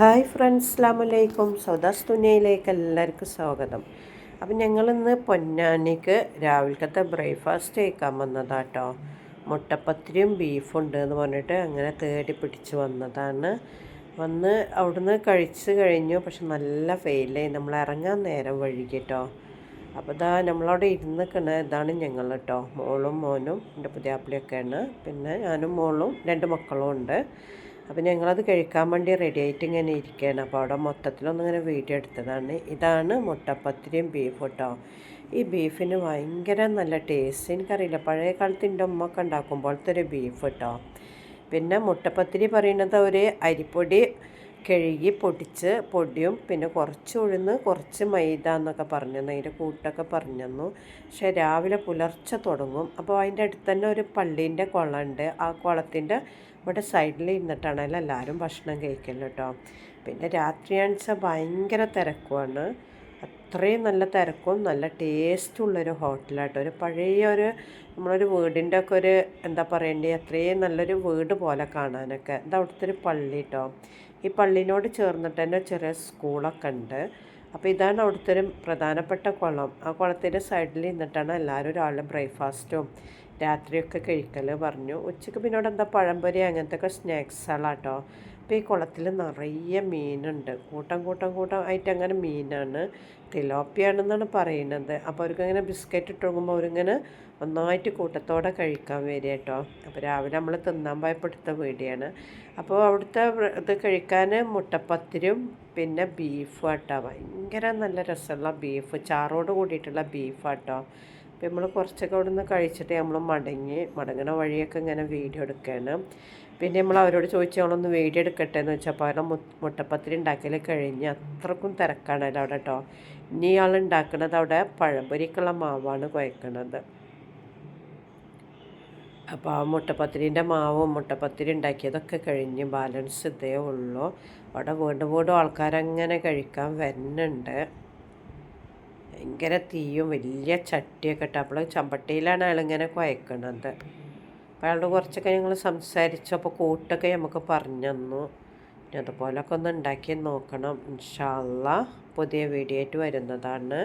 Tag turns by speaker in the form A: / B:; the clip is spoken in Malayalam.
A: ഹായ് ഫ്രണ്ട്സ് അസ്ലാമലൈക്കും സൗദാസ് തുന്നയിലേക്ക് എല്ലാവർക്കും സ്വാഗതം. അപ്പം ഞങ്ങളിന്ന് പൊന്നാനിക്ക് രാവിലത്തെ ബ്രേക്ക്ഫാസ്റ്റ് കഴിക്കാൻ വന്നതാട്ടോ. മുട്ടപ്പത്തിരിയും ബീഫുണ്ട് എന്ന് പറഞ്ഞിട്ട് അങ്ങനെ തേടി പിടിച്ച് വന്നതാണ്. വന്ന് അവിടുന്ന് കഴിച്ച് കഴിഞ്ഞു പക്ഷെ നല്ല ഫെയിലായി നമ്മൾ ഇറങ്ങാൻ നേരം വഴുകിട്ടോ അപ്പോൾ ഇതാ നമ്മളവിടെ ഇരുന്നിക്കണ. ഇതാണ് ഞങ്ങൾ കേട്ടോ മോളും മോനും എന്റെ പുതിയാപ്പിളിയൊക്കെയാണ്. പിന്നെ ഞാനും മോളും രണ്ട് മക്കളും ഉണ്ട്. അപ്പോൾ ഞങ്ങളത് കഴിക്കാൻ വേണ്ടി റെഡി ആയിട്ട് ഇങ്ങനെ ഇരിക്കുകയാണ്. അപ്പോൾ അവിടെ മൊത്തത്തിലൊന്നും ഇങ്ങനെ വീഡിയോ എടുത്തതാണ്. ഇതാണ് മുട്ടപ്പത്തിരിയും ബീഫ് കേട്ടോ ഈ ബീഫിന് ഭയങ്കര നല്ല ടേസ്റ്റ് എനിക്കറിയില്ല പഴയ കാലത്ത് എന്റെ ഉമ്മൊക്കെ ഉണ്ടാക്കുമ്പോഴത്തെ ഒരു ബീഫ് കേട്ടോ പിന്നെ മുട്ടപ്പത്തിരി പറയുന്നത് ഒരു അരിപ്പൊടി കഴുകി പൊടിച്ച് പൊടിയും പിന്നെ കുറച്ച് ഉഴുന്ന് കുറച്ച് മൈദ എന്നൊക്കെ പറഞ്ഞു തന്നു അതിന്റെ കൂട്ടൊക്കെ പറഞ്ഞു തന്നു പക്ഷേ രാവിലെ പുലർച്ചെ തുടങ്ങും. അപ്പോൾ അതിന്റെ അടുത്ത് തന്നെ ഒരു പള്ളീന്റെ കുളമുണ്ട് ആ കുളത്തിന്റെ ഇവിടെ സൈഡിൽ ഇരുന്നിട്ടാണ് എല്ലാവരും ഭക്ഷണം കഴിക്കൽ കേട്ടോ. പിന്നെ രാത്രിയാണെന്ന് ഭയങ്കര തിരക്കുമാണ് അത്രയും നല്ല തിരക്കും നല്ല ടേസ്റ്റുള്ളൊരു ഹോട്ടലാട്ടോ. ഒരു പഴയ ഒരു നമ്മളൊരു വീടിന്റെ ഒക്കെ ഒരു എന്താ പറയണ്ടേ അത്രയും നല്ലൊരു വീട് പോലെ കാണാനൊക്കെ. ഇത് അവിടുത്തെ ഒരു പള്ളി കേട്ടോ ഈ പള്ളിനോട് ചേർന്നിട്ട് തന്നെ ചെറിയ സ്കൂളൊക്കെ ഉണ്ട്. അപ്പോൾ ഇതാണ് അവിടുത്തെ ഒരു പ്രധാനപ്പെട്ട കുളം. ആ കുളത്തിന്റെ സൈഡിൽ നിന്നിട്ടാണ് എല്ലാവരും ഒരാളുടെ ബ്രേക്ക്ഫാസ്റ്റും രാത്രിയൊക്കെ കഴിക്കൽ പറഞ്ഞു. ഉച്ചയ്ക്ക് പിന്നെ അവിടെ എന്താ പഴംപൊരി അങ്ങനത്തെ ഒക്കെ സ്നാക്സുകളാട്ടോ അപ്പോൾ ഈ കുളത്തിൽ നിറയെ മീനുണ്ട്. കൂട്ടം കൂട്ടം കൂട്ടം ആയിട്ട് അങ്ങനെ മീനാണ്. തിലോപ്പിയാണെന്നാണ് പറയുന്നത്. അപ്പോൾ അവർക്ക് അങ്ങനെ ബിസ്ക്കറ്റ് ഇട്ട് കൊടുക്കുമ്പോൾ അവരിങ്ങനെ ഒന്നായിട്ട് കൂട്ടത്തോടെ കഴിക്കാൻ വരിക കേട്ടോ അപ്പോൾ രാവിലെ നമ്മൾ തിന്നാൻ ഭയപ്പെടുത്ത വീടിയാണ് അപ്പോൾ അവിടുത്തെ ഇത് കഴിക്കാൻ മുട്ടപ്പത്തിരും പിന്നെ ബീഫ് കേട്ടോ ഭയങ്കര നല്ല രസമുള്ള ബീഫ് ചാറോട് കൂടിയിട്ടുള്ള ബീഫ് ആട്ടോ. അപ്പോൾ നമ്മൾ കുറച്ചൊക്കെ അവിടെ നിന്ന് കഴിച്ചിട്ട് നമ്മൾ മടങ്ങി മടങ്ങണ വഴിയൊക്കെ ഇങ്ങനെ വീഡിയോ എടുക്കുകയാണ് പിന്നെ നമ്മൾ അവരോട് ചോദിച്ചു ഞങ്ങളൊന്ന് വീഡിയോ എടുക്കട്ടെ എന്ന് വെച്ചാൽ അപ്പോൾ അവരുടെ മുട്ടപ്പത്തിരി ഉണ്ടാക്കൽ കഴിഞ്ഞ് അത്രക്കും തിരക്കാണല്ലോ അവിടെ കേട്ടോ ഇനി ഇയാൾ ഉണ്ടാക്കുന്നത് അവിടെ പഴംപൊരിക്കുള്ള മാവാണ് കുഴക്കണത് അപ്പോൾ ആ മുട്ടപ്പത്തിരിന്റെ മാവും മുട്ടപ്പത്തിരി ഉണ്ടാക്കിയതൊക്കെ കഴിഞ്ഞ് ബാലൻസ് ഇതേ ഉള്ളൂ. അവിടെ വീണ്ടും വീണ്ടും ആൾക്കാരങ്ങനെ കഴിക്കാൻ വരുന്നുണ്ട്. ഭയങ്കര തീയും വലിയ ചട്ടിയൊക്കെ ഇട്ട്. അപ്പോൾ ചമ്പട്ടിയിലാണ് അയാളിങ്ങനെ കുഴക്കണത് അപ്പോൾ അയാളോട് കുറച്ചൊക്കെ ഞങ്ങൾ സംസാരിച്ചു. അപ്പോൾ കൂട്ടൊക്കെ നമുക്ക് പറഞ്ഞു തന്നു അതുപോലൊക്കെ ഒന്ന് ഉണ്ടാക്കി നോക്കണം. ഇൻഷാല്ല പുതിയ വീഡിയോ ആയിട്ട് വരുന്നതാണ്.